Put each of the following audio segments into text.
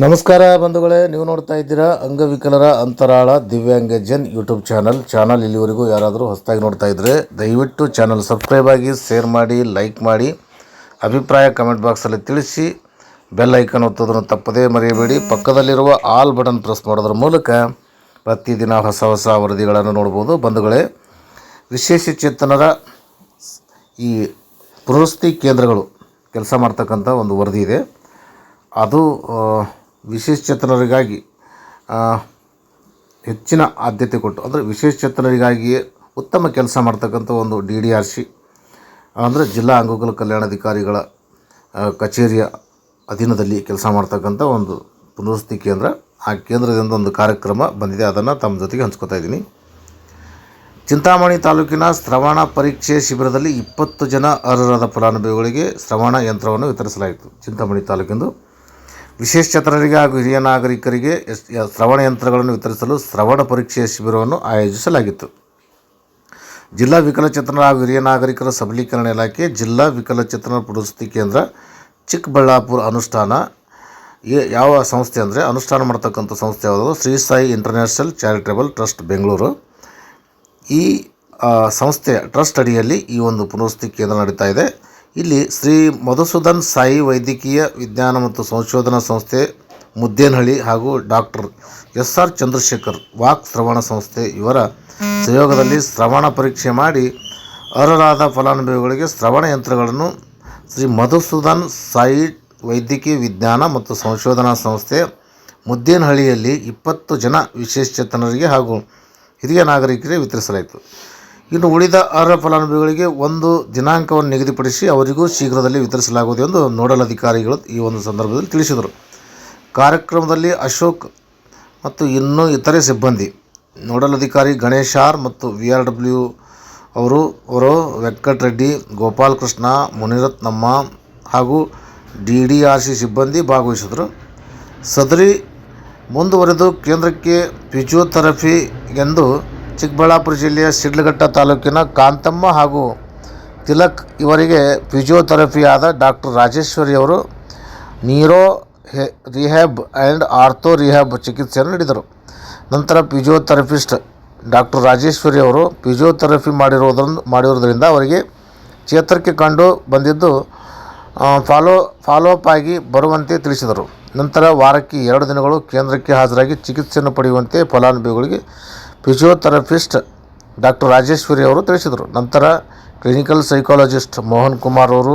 ನಮಸ್ಕಾರ ಬಂಧುಗಳೇ, ನೀವು ನೋಡ್ತಾ ಇದ್ದೀರಾ ಅಂಗವಿಕಲರ ಅಂತರಾಳ ದಿವ್ಯಾಂಗ ಜನ್ ಯೂಟ್ಯೂಬ್ ಚಾನಲ್. ಚಾನಲ್ ಇಲ್ಲಿವರೆಗೂ ಯಾರಾದರೂ ಹೊಸದಾಗಿ ನೋಡ್ತಾ ಇದ್ದರೆ ದಯವಿಟ್ಟು ಚಾನಲ್ ಸಬ್ಸ್ಕ್ರೈಬ್ ಆಗಿ, ಶೇರ್ ಮಾಡಿ, ಲೈಕ್ ಮಾಡಿ, ಅಭಿಪ್ರಾಯ ಕಮೆಂಟ್ ಬಾಕ್ಸಲ್ಲಿ ತಿಳಿಸಿ, ಬೆಲ್ ಐಕನ್ ಒತ್ತೋದನ್ನು ತಪ್ಪದೇ ಮರೆಯಬೇಡಿ. ಪಕ್ಕದಲ್ಲಿರುವ ಆಲ್ ಬಟನ್ ಪ್ರೆಸ್ ಮಾಡೋದ್ರ ಮೂಲಕ ಪ್ರತಿದಿನ ಹೊಸ ಹೊಸ ವರದಿಗಳನ್ನು ನೋಡ್ಬೋದು. ಬಂಧುಗಳೇ, ವಿಶೇಷ ಚೇತನರ ಈ ಪ್ರವೃತ್ತಿ ಕೇಂದ್ರಗಳು, ಕೆಲಸ ಮಾಡ್ತಕ್ಕಂಥ ಒಂದು ವರದಿ ಇದೆ. ಅದು ವಿಶೇಷಚೇತನರಿಗಾಗಿ ಹೆಚ್ಚಿನ ಆದ್ಯತೆ ಕೊಟ್ಟು, ಅಂದರೆ ವಿಶೇಷಚೇತನರಿಗಾಗಿಯೇ ಉತ್ತಮ ಕೆಲಸ ಮಾಡ್ತಕ್ಕಂಥ ಒಂದು ಡಿ ಡಿ ಆರ್ ಸಿ, ಅಂದರೆ ಜಿಲ್ಲಾ ಅಂಗವಿಕಲ ಕಲ್ಯಾಣಾಧಿಕಾರಿಗಳ ಕಚೇರಿಯ ಅಧೀನದಲ್ಲಿ ಕೆಲಸ ಮಾಡ್ತಕ್ಕಂಥ ಒಂದು ಪುನರ್ವಸತಿ ಕೇಂದ್ರ. ಆ ಕೇಂದ್ರದಿಂದ ಒಂದು ಕಾರ್ಯಕ್ರಮ ಬಂದಿದೆ, ಅದನ್ನು ತಮ್ಮ ಜೊತೆಗೆ ಹಂಚ್ಕೋತಾ ಇದ್ದೀನಿ. ಚಿಂತಾಮಣಿ ತಾಲೂಕಿನ ಶ್ರವಣ ಪರೀಕ್ಷೆ ಶಿಬಿರದಲ್ಲಿ ಇಪ್ಪತ್ತು ಜನ ಅರ್ಹರಾದ ಫಲಾನುಭವಿಗಳಿಗೆ ಶ್ರವಣ ಯಂತ್ರವನ್ನು ವಿತರಿಸಲಾಯಿತು ಚಿಂತಾಮಣಿ ತಾಲೂಕಿಂದು. ವಿಶೇಷಚೇತನರಿಗೆ ಹಾಗೂ ಹಿರಿಯ ನಾಗರಿಕರಿಗೆ ಶ್ರವಣ ಯಂತ್ರಗಳನ್ನು ವಿತರಿಸಲು ಶ್ರವಣ ಪರೀಕ್ಷೆಯ ಶಿಬಿರವನ್ನು ಆಯೋಜಿಸಲಾಗಿತ್ತು. ಜಿಲ್ಲಾ ವಿಕಲಚೇತನರ ಹಾಗೂ ಹಿರಿಯ ನಾಗರಿಕರ ಸಬಲೀಕರಣ ಇಲಾಖೆ, ಜಿಲ್ಲಾ ವಿಕಲಚೇತನ ಪುನರ್ವಸತಿ ಕೇಂದ್ರ, ಚಿಕ್ಕಬಳ್ಳಾಪುರ ಅನುಷ್ಠಾನ ಯಾವ ಸಂಸ್ಥೆ ಅಂದರೆ ಅನುಷ್ಠಾನ ಮಾಡ್ತಕ್ಕಂಥ ಸಂಸ್ಥೆ ಯಾವುದು? Shri Sai international charitable trust Bengaluru. ಈ ಸಂಸ್ಥೆ ಟ್ರಸ್ಟ್ ಅಡಿಯಲ್ಲಿ ಈ ಒಂದು ಪುನರ್ವಸತಿ ಕೇಂದ್ರ ನಡೀತಾ ಇದೆ. ಇಲ್ಲಿ ಶ್ರೀ ಮಧುಸೂದನ್ ಸಾಯಿ ವೈದ್ಯಕೀಯ ವಿಜ್ಞಾನ ಮತ್ತು ಸಂಶೋಧನಾ ಸಂಸ್ಥೆ ಮುದ್ದೇನಹಳ್ಳಿ ಹಾಗೂ ಡಾಕ್ಟರ್ ಎಸ್ ಆರ್ ಚಂದ್ರಶೇಖರ್ ವಾಕ್ ಶ್ರವಣ ಸಂಸ್ಥೆ ಇವರ ಸಹಯೋಗದಲ್ಲಿ ಶ್ರವಣ ಪರೀಕ್ಷೆ ಮಾಡಿ ಅರ್ಹರಾದ ಫಲಾನುಭವಿಗಳಿಗೆ ಶ್ರವಣ ಯಂತ್ರಗಳನ್ನು ಶ್ರೀ ಮಧುಸೂದನ್ ಸಾಯಿ ವೈದ್ಯಕೀಯ ವಿಜ್ಞಾನ ಮತ್ತು ಸಂಶೋಧನಾ ಸಂಸ್ಥೆ ಮುದ್ದೇನಹಳ್ಳಿಯಲ್ಲಿ ಇಪ್ಪತ್ತು ಜನ ವಿಶೇಷಚೇತನರಿಗೆ ಹಾಗೂ ಹಿರಿಯ ನಾಗರಿಕರಿಗೆ ವಿತರಿಸಲಾಯಿತು. ಇನ್ನು ಉಳಿದ ಅರ್ಹ ಫಲಾನುಭವಿಗಳಿಗೆ ಒಂದು ದಿನಾಂಕವನ್ನು ನಿಗದಿಪಡಿಸಿ ಅವರಿಗೂ ಶೀಘ್ರದಲ್ಲಿ ವಿತರಿಸಲಾಗುವುದು ಎಂದು ನೋಡಲ್ ಅಧಿಕಾರಿಗಳು ಈ ಒಂದು ಸಂದರ್ಭದಲ್ಲಿ ತಿಳಿಸಿದರು. ಕಾರ್ಯಕ್ರಮದಲ್ಲಿ ಅಶೋಕ್ ಮತ್ತು ಇನ್ನೂ ಇತರೆ ಸಿಬ್ಬಂದಿ, ನೋಡಲ್ ಅಧಿಕಾರಿ ಗಣೇಶ್ ಆರ್ ಮತ್ತು ವಿ ಆರ್ ಡಬ್ಲ್ಯೂ ಅವರು ಅವರು ವೆಂಕಟರೆಡ್ಡಿ ಗೋಪಾಲಕೃಷ್ಣ ಮುನಿರತ್ನಮ್ಮ ಹಾಗೂ ಡಿ ಡಿ ಆರ್ ಸಿ ಸಿಬ್ಬಂದಿ ಭಾಗವಹಿಸಿದರು. ಸದರಿ ಮುಂದುವರೆದು ಕೇಂದ್ರಕ್ಕೆ ಫಿಜಿಯೋಥೆರಪಿ ಎಂದು ಚಿಕ್ಕಬಳ್ಳಾಪುರ ಜಿಲ್ಲೆಯ ಸಿಡ್ಲಘಟ್ಟ ತಾಲೂಕಿನ ಕಾಂತಮ್ಮ ಹಾಗೂ ತಿಲಕ್ ಇವರಿಗೆ ಫಿಜಿಯೋಥೆರಪಿಯಾದ ಡಾಕ್ಟರ್ ರಾಜೇಶ್ವರಿ ಅವರು ನೀರೋ ಹೆ, ರಿಹ್ಯಾಬ್ ಆ್ಯಂಡ್ ಆರ್ಥೋ ರಿಹ್ಯಾಬ್ ಚಿಕಿತ್ಸೆಯನ್ನು ನೀಡಿದರು. ನಂತರ ಫಿಜಿಯೋಥೆರಪಿಸ್ಟ್ ಡಾಕ್ಟರ್ ರಾಜೇಶ್ವರಿ ಅವರು ಫಿಜಿಯೋಥೆರಪಿ ಮಾಡಿರೋದ್ರಿಂದ ಮಾಡಿರೋದ್ರಿಂದ ಅವರಿಗೆ ಚೇತರಿಕೆ ಕಂಡು ಬಂದಿದ್ದು ಫಾಲೋ ಫಾಲೋ ಅಪ್ ಆಗಿ ಬರುವಂತೆ ತಿಳಿಸಿದರು. ನಂತರ ವಾರಕ್ಕೆ ಎರಡು ದಿನಗಳು ಕೇಂದ್ರಕ್ಕೆ ಹಾಜರಾಗಿ ಚಿಕಿತ್ಸೆಯನ್ನು ಪಡೆಯುವಂತೆ ಫಲಾನುಭವಿಗಳಿಗೆ ಫಿಸಿಯೋಥೆರಪಿಸ್ಟ್ ಡಾಕ್ಟರ್ ರಾಜೇಶ್ವರಿ ಅವರು ತಿಳಿಸಿದರು. ನಂತರ ಕ್ಲಿನಿಕಲ್ ಸೈಕಾಲಜಿಸ್ಟ್ ಮೋಹನ್ ಕುಮಾರ್ ಅವರು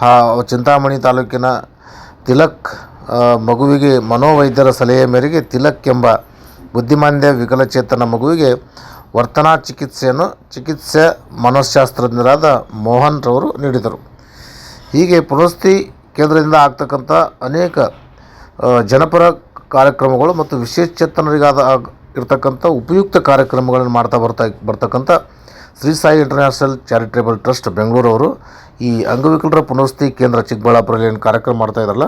ಹಾ, ಚಿಂತಾಮಣಿ ತಾಲೂಕಿನ ತಿಲಕ್ ಮಗುವಿಗೆ ಮನೋವೈದ್ಯರ ಸಲಹೆ ಮೇರೆಗೆ ತಿಲಕ್ ಎಂಬ ಬುದ್ಧಿಮಾಂದ್ಯ ವಿಕಲಚೇತನ ಮಗುವಿಗೆ ವರ್ತನಾ ಚಿಕಿತ್ಸೆಯನ್ನು ಚಿಕಿತ್ಸೆ ಮನೋಶಾಸ್ತ್ರಜ್ಞರಾದ ಮೋಹನ್ ರವರು ನೀಡಿದರು. ಹೀಗೆ ಪುನರ್ವಸತಿ ಕೇಂದ್ರದಿಂದ ಆಗ್ತಕ್ಕಂಥ ಅನೇಕ ಜನಪರ ಕಾರ್ಯಕ್ರಮಗಳು ಮತ್ತು ವಿಶೇಷಚೇತನರಿಗಾದ ಆಗ್- ಇರ್ತಕ್ಕಂಥ ಉಪಯುಕ್ತ ಕಾರ್ಯಕ್ರಮಗಳನ್ನು ಮಾಡ್ತಾ ಬರ್ತಾ ಬರ್ತಕ್ಕಂಥ Shri Sai international charitable trust ಬೆಂಗಳೂರವರು ಈ ಅಂಗವಿಕಲರ ಪುನರ್ವಸತಿ ಕೇಂದ್ರ ಚಿಕ್ಕಬಳ್ಳಾಪುರಲ್ಲಿ ಏನು ಕಾರ್ಯಕ್ರಮ ಮಾಡ್ತಾ ಇದ್ದಾರಲ್ಲ,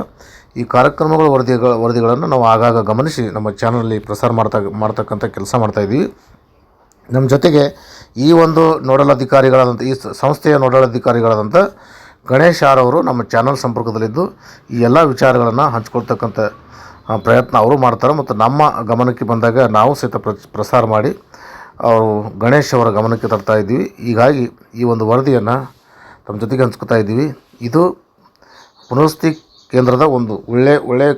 ಈ ಕಾರ್ಯಕ್ರಮಗಳ ವರದಿಗಳ ವರದಿಗಳನ್ನು ನಾವು ಆಗಾಗ ಗಮನಿಸಿ ನಮ್ಮ ಚಾನಲಲ್ಲಿ ಪ್ರಸಾರ ಮಾಡ್ತಾ ಮಾಡ್ತಕ್ಕಂಥ ಕೆಲಸ ಮಾಡ್ತಾಯಿದ್ದೀವಿ ನಮ್ಮ ಜೊತೆಗೆ ಈ ಒಂದು ನೋಡಲ್ ಅಧಿಕಾರಿಗಳಾದಂಥ, ಈ ಸಂಸ್ಥೆಯ ನೋಡಲ್ ಅಧಿಕಾರಿಗಳಾದಂಥ ಗಣೇಶ್ ಆರ್ ಅವರು ನಮ್ಮ ಚಾನಲ್ ಸಂಪರ್ಕದಲ್ಲಿದ್ದು ಈ ಎಲ್ಲ ವಿಚಾರಗಳನ್ನು ಹಂಚ್ಕೊಳ್ತಕ್ಕಂಥ ಪ್ರಯತ್ನ ಅವರು ಮಾಡ್ತಾರೆ ಮತ್ತು ನಮ್ಮ ಗಮನಕ್ಕೆ ಬಂದಾಗ ನಾವು ಸಹಿತ ಪ್ರ ಪ್ರಸಾರ ಮಾಡಿ ಅವರು ಗಣೇಶ್ ಅವರ ಗಮನಕ್ಕೆ ತರ್ತಾ ಇದ್ದೀವಿ. ಹೀಗಾಗಿ ಈ ಒಂದು ವರದಿಯನ್ನು ತಮ್ಮ ಜೊತೆಗೆ ಹಂಚ್ಕೊತಾ ಇದ್ದೀವಿ. ಇದು ಪುನರ್ವಸತಿ ಕೇಂದ್ರದ ಒಂದು ಒಳ್ಳೆ ಒಳ್ಳೆ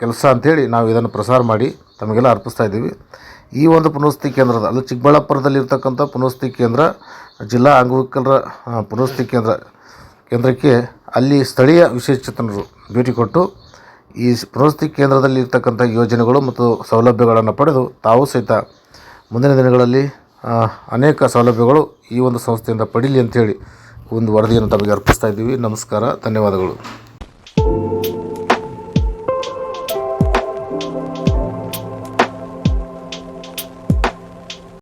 ಕೆಲಸ ಅಂಥೇಳಿ ನಾವು ಇದನ್ನು ಪ್ರಸಾರ ಮಾಡಿ ತಮಗೆಲ್ಲ ಅರ್ಪಿಸ್ತಾ ಇದ್ದೀವಿ. ಈ ಒಂದು ಪುನರ್ವಸತಿ ಕೇಂದ್ರದ, ಅಲ್ಲಿ ಚಿಕ್ಕಬಳ್ಳಾಪುರದಲ್ಲಿರ್ತಕ್ಕಂಥ ಪುನರ್ವಸತಿ ಕೇಂದ್ರ, ಜಿಲ್ಲಾ ಅಂಗವಿಕಲರ ಪುನರ್ವಸತಿ ಕೇಂದ್ರ, ಕೇಂದ್ರಕ್ಕೆ ಅಲ್ಲಿ ಸ್ಥಳೀಯ ವಿಶೇಷಚೇತನರು ಭೇಟಿ ಕೊಟ್ಟು ಈ ಪುನರ್ವಸತಿ ಕೇಂದ್ರದಲ್ಲಿ ಇರ್ತಕ್ಕಂಥ ಯೋಜನೆಗಳು ಮತ್ತು ಸೌಲಭ್ಯಗಳನ್ನು ಪಡೆದು ತಾವು ಸಹಿತ ಮುಂದಿನ ದಿನಗಳಲ್ಲಿ ಅನೇಕ ಸೌಲಭ್ಯಗಳು ಈ ಒಂದು ಸಂಸ್ಥೆಯಿಂದ ಪಡೀಲಿ ಅಂಥೇಳಿ ಒಂದು ವರದಿಯನ್ನು ತಮಗೆ ಅರ್ಪಿಸ್ತಾ ಇದ್ದೀವಿ. ನಮಸ್ಕಾರ, ಧನ್ಯವಾದಗಳು.